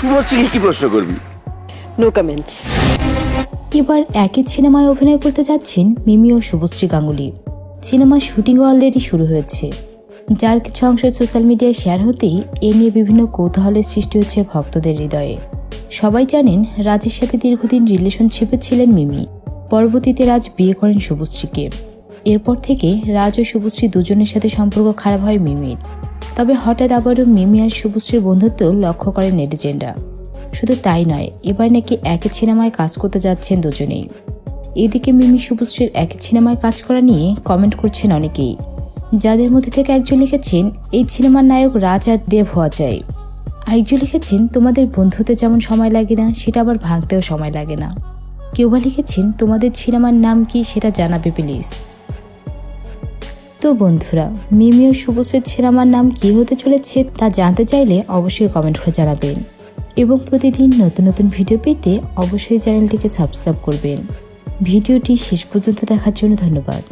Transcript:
শুভশ্রীকে কি প্রশ্ন করবি? নো কমেন্টস এবার একই সিনেমায় অভিনয় করতে যাচ্ছেন মিমি ও শুভশ্রী গাঙ্গুলি। সিনেমার শুটিংও অলরেডি শুরু হয়েছে। যার কিছু অংশ সোশ্যাল মিডিয়ায় শেয়ার হতেই এ নিয়ে বিভিন্ন কৌতূহলের সৃষ্টি হচ্ছে ভক্তদের হৃদয়ে। সবাই জানেন রাজের সাথে দীর্ঘদিন রিলেশনশিপে ছিলেন মিমি। পরবর্তীতে রাজ বিয়ে করেন শুভশ্রীকে। এরপর থেকে রাজ ও শুভশ্রী দুজনের সাথে সম্পর্ক খারাপ হয় মিমির। তবে হঠাৎ আবারও মিমি আর শুভশ্রীর বন্ধুত্ব লক্ষ্য করেন নেটিজেনরা। শুধু তাই নয়, এবার নাকি একই সিনেমায় কাজ করতে যাচ্ছেন দুজনেই। এদিকে মিমি শুভশ্রীর একই সিনেমায় কাজ করা নিয়ে কমেন্ট করছেন অনেকেই। যাদের মধ্যে থেকে একজন লিখেছেন, এই সিনেমার নায়ক রাজ আর দেব হওয়া চাই। আরেকজন লিখেছেন, তোমাদের বন্ধুতে যেমন সময় লাগে না, সেটা আবার ভাঙতেও সময় লাগে না। কেউ বা লিখেছেন, তোমাদের সিনেমার নাম কি সেটা জানাবে, প্লিজ? তো বন্ধুরা, মিমি ও শুভশ্রীর সিনেমার নাম কি হতে চলেছে তা জানতে চাইলে অবশ্যই কমেন্ট করে জানাবেন। এবং প্রতিদিন নতুন নতুন ভিডিও পেতে অবশ্যই চ্যানেলটিকে সাবস্ক্রাইব করবেন। ভিডিওটি শেষ পর্যন্ত দেখার জন্য ধন্যবাদ।